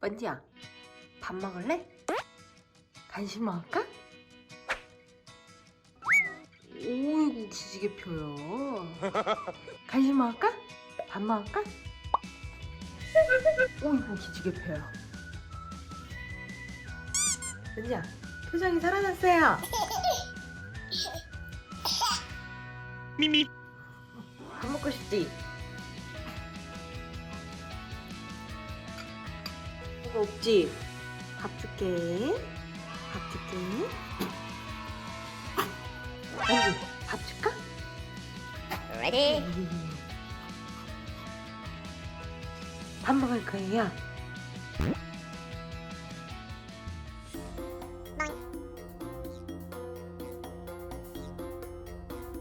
먼지야, 밥 먹을래? 간식 먹을까? 오이구 기지개 펴요. 간식 먹을까? 밥 먹을까? 오이구 기지개 펴요. 먼지야, 표정이 살아났어요. 미미 밥 먹고 싶지? 이거 없지? 밥 줄게. 밥 줄게. 언지, 밥 줄까? Ready? 밥 먹을 거예요.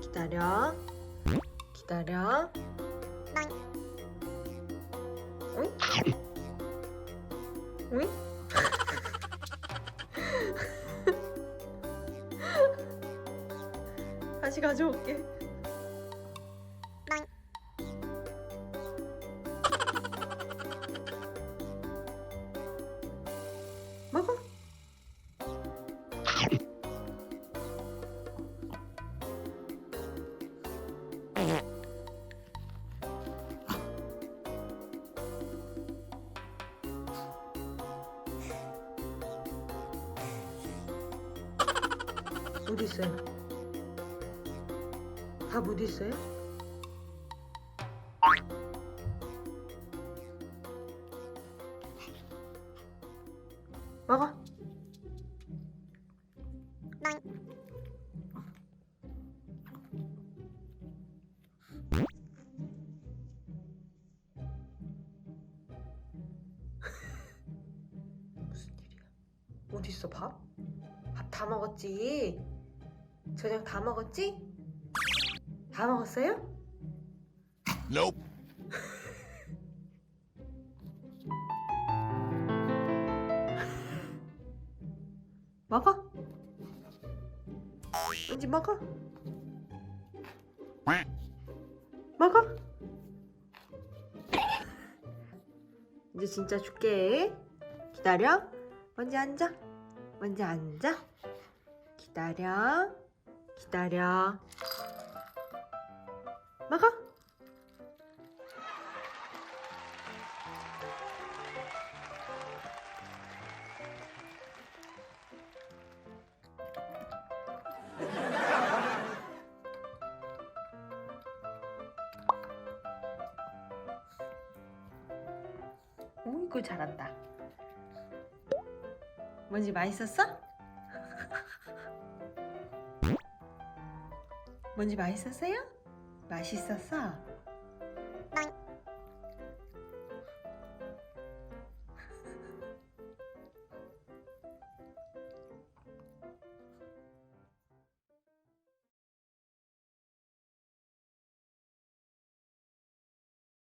기다려. 기다려. 응? 응? 다시 가져올게. 먹어. 어디 있어요? 밥 어디 있어요? 먹어. 무슨 일이야? 어디 있어 밥? 밥 다 먹었지? 저녁 다 먹었지? 다 먹었어요? Nope 먹어. 은지 먹어. 먹어. 이제 진짜 줄게. 기다려. 먼저 앉아. 먼저 앉아. 기다려. 기다려. 먹어. 오이구 잘한다. 뭔지 맛있었어? 뭔지 맛있었어요? 맛있었어?